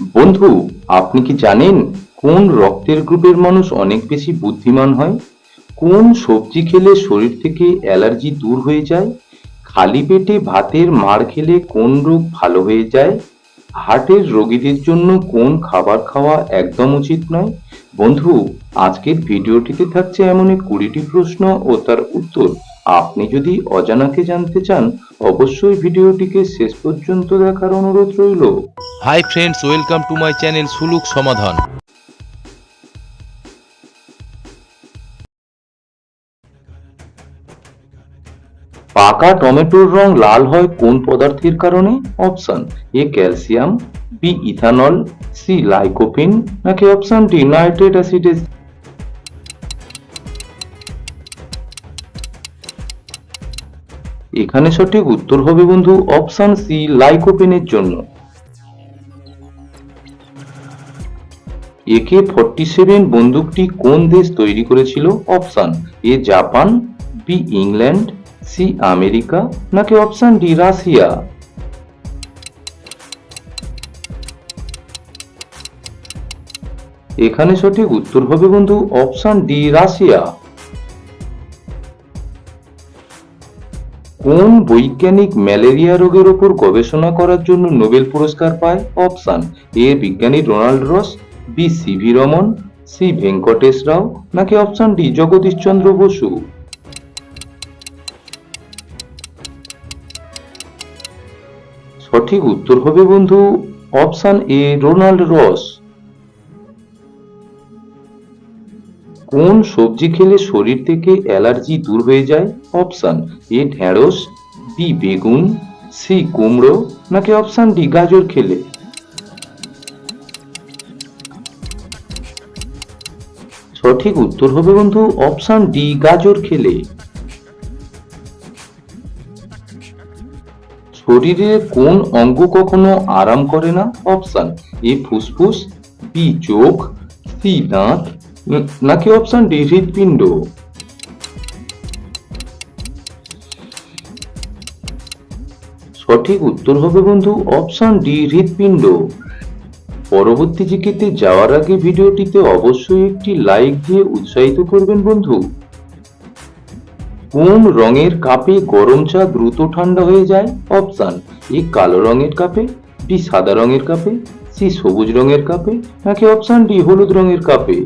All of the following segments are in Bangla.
বন্ধু, আপনি কি জানেন কোন রক্তের গ্রুপের মানুষ অনেক বেশি বুদ্ধিমান হয়? কোন সবজি খেলে শরীর থেকে অ্যালার্জি দূর হয়ে যায়? খালি পেটে ভাতের মার খেলে কোন রোগ ভালো হয়ে যায়? হার্টের রোগীদের জন্য কোন খাবার খাওয়া একদম উচিত নয়? বন্ধু, আজকের ভিডিওটিতে থাকছে এমন কুড়িটি প্রশ্ন ও তার উত্তর। আপনি যদি অজানাকে জানতে চান অবশ্যই ভিডিওটিকে শেষ পর্যন্ত দেখার অনুরোধ রইল। Hi friends welcome to my channel Suluk Samadhan পাকা টমেটোর রং লাল হয় কোন পদার্থের কারণে? Option A calcium B ethanol C lycopene নাকি অপশন ডি নাইট্রেট অ্যাসিডেজ এখানে সঠিক উত্তর হবে বন্ধু অপশন সি, লাইকোপেনের জন্য। একে ফর্টি সেভেন বন্দুকটি কোন দেশ তৈরি করেছিল? Option A, Japan, B, England, C, America, নাকি অপশান ডি, রাশিয়া? এখানে সঠিক উত্তর হবে বন্ধু অপশান ডি, রাশিয়া। কোন বৈজ্ঞানিক ম্যালেরিয়া রোগের উপর গবেষণা করার জন্য নোবেল পুরস্কার পায় অপশান এ বিজ্ঞানী Ronald Ross, B CV Raman, C Venkatesh Rao, নাকি অপশান ডি জগদীশ চন্দ্র বসু? সঠিক উত্তর হবে বন্ধু, অপশান এ রোনাল্ড রস। কোন সবজি খেলে শরীর থেকে অ্যালার্জি দূর হয়ে যায়? অপশান এ ঢেঁড়স, বি বেগুন, সি কুমড়ো, নাকি অপশান ডি গাজর খেলে? সঠিক উত্তর হবে বন্ধু অপশান ডি গাজর খেলে। শরীরের কোন অঙ্গ কখনো আরাম করে না? অপশান এ ফুসফুস, বি চোখ, সি দাঁত নাকি অপশন ডি হৃৎপিণ্ড সঠিক উত্তর হবে বন্ধু অপশন ডি হৃৎপিণ্ড পরবর্তী জিকেতে যাওয়ার আগে ভিডিওটিতে অবশ্যই একটি লাইক দিয়ে উৎসাহিত করবেন বন্ধু। কোন রঙের কাপে গরম চা দ্রুত ঠান্ডা হয়ে যায়? অপশন এ কালো রঙের কাপে, বি সাদা রঙের কাপে, সি সবুজ রঙের কাপে, নাকি অপশন ডি হলুদ রঙের কাপে?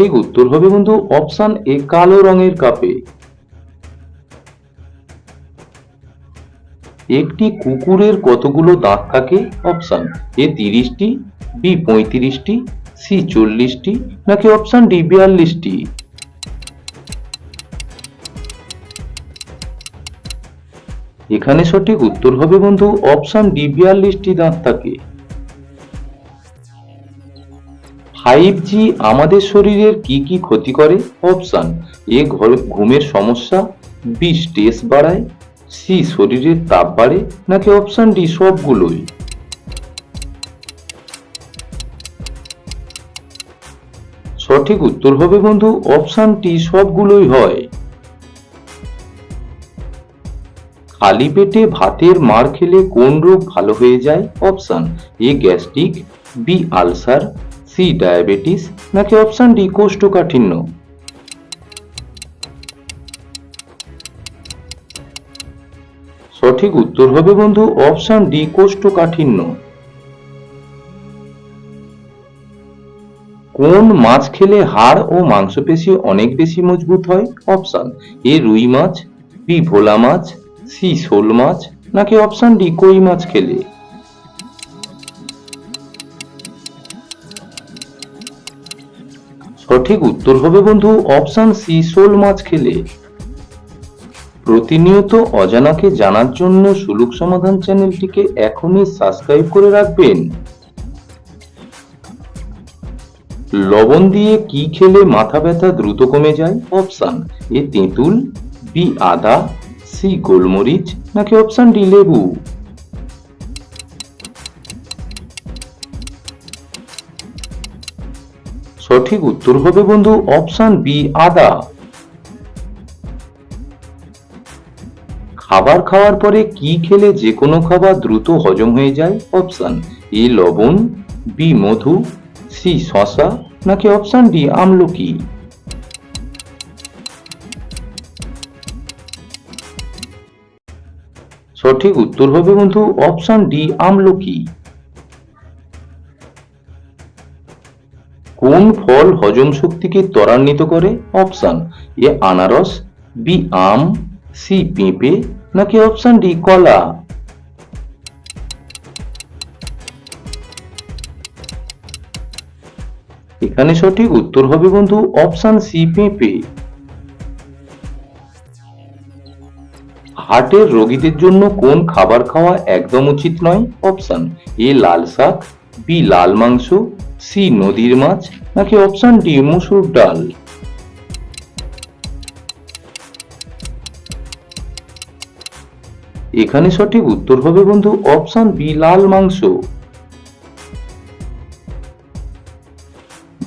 সঠিক উত্তর হবে বন্ধু অপশন এ কালো রঙের কাপে। একটি কুকুরের কতগুলো দাঁত থাকে? অপশান এ তিরিশটি, বি পঁয়ত্রিশটি, সি চল্লিশটি, নাকি অপশান ডি বিয়াল্লিশটি? এখানে সঠিক উত্তর হবে বন্ধু অপশান ডি বিয়াল্লিশটি দাঁত থাকে। ফাইভ জি আমাদের শরীরের কি কি ক্ষতি করে? অপশান এ ঘুমের সমস্যা বি স্ট্রেস বাড়ায় সি শরীরের তাপ বাড়ে, নাকি অপশন ডি সবগুলোই? সঠিক উত্তর হবে বন্ধু অপশন টি সবগুলোই হয়। খালি পেটে ভাতের মার খেলে কোন রোগ ভালো হয়ে যায়? Option A gastric B ulcer C diabetes নাকি অপশন ডি কোষ্ঠকাঠিন্য? সঠিক উত্তর হবে বন্ধু অপশন ডি কোষ্ঠকাঠিন্য। কোন মাছ খেলে হাড় ও মাংসপেশি অনেক বেশি মজবুত হয়? অপশন এ রুই মাছ, বি ভোলা মাছ, সি শোল মাছ, নাকি অপশান ডি কই মাছ খেলে? সঠিক উত্তর হবে বন্ধু অপশন সি শোল মাছ খেলে। প্রতিনিয়ত অজানাকে জানার জন্য সুলুক সমাধান চ্যানেলটিকে এখনই সাবস্ক্রাইব করে রাখবেন। লবণ দিয়ে কি খেলে মাথা ব্যথা দ্রুত কমে যায়? অপশান এ তেঁতুল, বি আদা, সি গোলমরিচ, নাকি অপশন ডি লেবু? সঠিক উত্তর হবে বন্ধু অপশন বি, আদা। খাবার খাওয়ার পরে কি খেলে যে কোনো খাবার দ্রুত হজম হয়ে যায়? অপশন এ, লবণ, বি, মধু, সি শশা নাকি অপশন ডি, আমলকি? সঠিক উত্তর হবে বন্ধু অপশন ডি, আমলকি। কোন ফল হজম শক্তিকে ত্বরান্বিত করে? অপশন এ আনারস, বি আম, সি পেঁপে, নাকি অপশন ডি কলা? এখানে সঠিক উত্তর হবে বন্ধু অপশন সি পেঁপে। হার্টের রোগীদের জন্য কোন খাবার খাওয়া একদম উচিত নয়? অপশন এ লাল শাক, বি লাল মাংস সি নদীর মাছ নাকি অপশন ডি মুসুর ডাল? এখানে সঠিক উত্তর হবে বন্ধু অপশন বি লাল মাংস।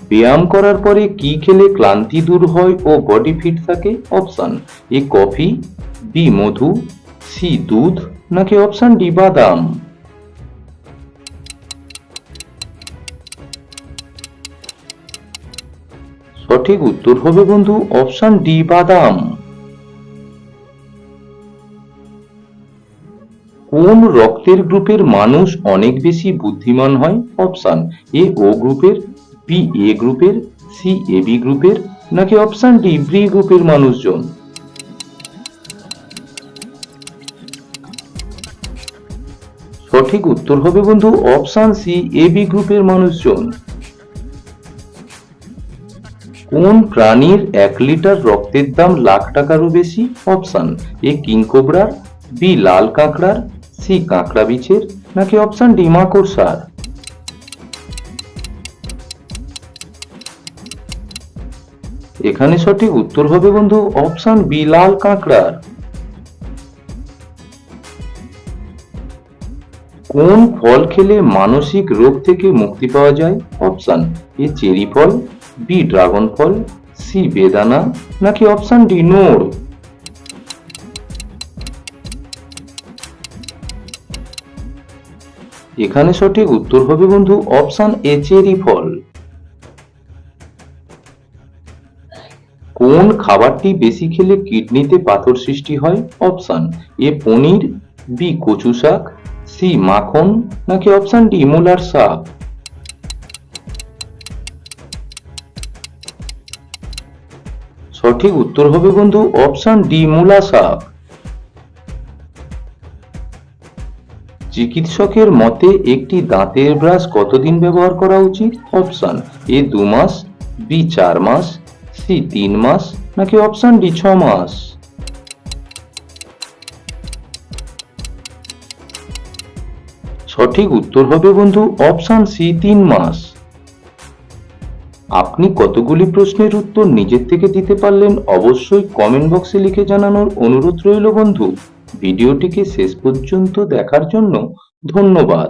ব্যায়াম করার পরে কি খেলে ক্লান্তি দূর হয় ও বডি ফিট থাকে? অপশন এ কফি, বি মধু, সি দুধ নাকি অপশন ডি বাদাম? সঠিক উত্তর হবে বন্ধু অপশন ডি, বাদাম। কোন রক্তের গ্রুপের মানুষ অনেক বেশি বুদ্ধিমান হয়? অপশন এ, ও গ্রুপের, বি, এ গ্রুপের, সি, এ, বি গ্রুপের, নাকি অপশন ডি, বি গ্রুপের মানুষজন? সঠিক উত্তর হবে বন্ধু অপশন সি, এ, বি গ্রুপের মানুষজন। কোন প্রাণীর এক লিটার রক্তের দাম লাখ টাকারও বেশি? অপশন, এ কিংকোবরার বি লাল কাঁকড়ার, সি কাঁকড়া বিছের নাকি অপশন ডি মাকড়সার? এখানে সঠিক উত্তর হবে বন্ধু, অপশন বি লাল কাঁকড়ার। কোন ফল খেলে মানসিক রোগ থেকে মুক্তি পাওয়া যায়? অপশন, এ চেরি ফল বি ড্রাগন ফল সি বেদানা নাকি অপশন ডি নোড় এখানে সঠিক উত্তর হবে বন্ধু অপশন এ চেরি ফল কোন খাবারটি বেশি খেলে কিডনিতে পাথর সৃষ্টি হয়? অপশন এ পনির বি কচু শাক সি মাখন, নাকি অপশন ডি মূলার শাক? সঠিক উত্তর হবে বন্ধু অপশন ডি মূলা শাক। চিকিৎসকের মতে একটি দাঁতের ব্রাশ কতদিন ব্যবহার করা উচিত? অপশন এ দু মাস, বি চার মাস, সি তিন মাস, নাকি অপশন ডি ছ মাস? সঠিক উত্তর হবে বন্ধু অপশন সি তিন মাস। আপনি কতগুলি প্রশ্নের উত্তর নিজের থেকে দিতে পারলেন অবশ্যই কমেন্ট বক্সে লিখে জানানোর অনুরোধ রইল বন্ধু। ভিডিওটিকে শেষ পর্যন্ত দেখার জন্য ধন্যবাদ।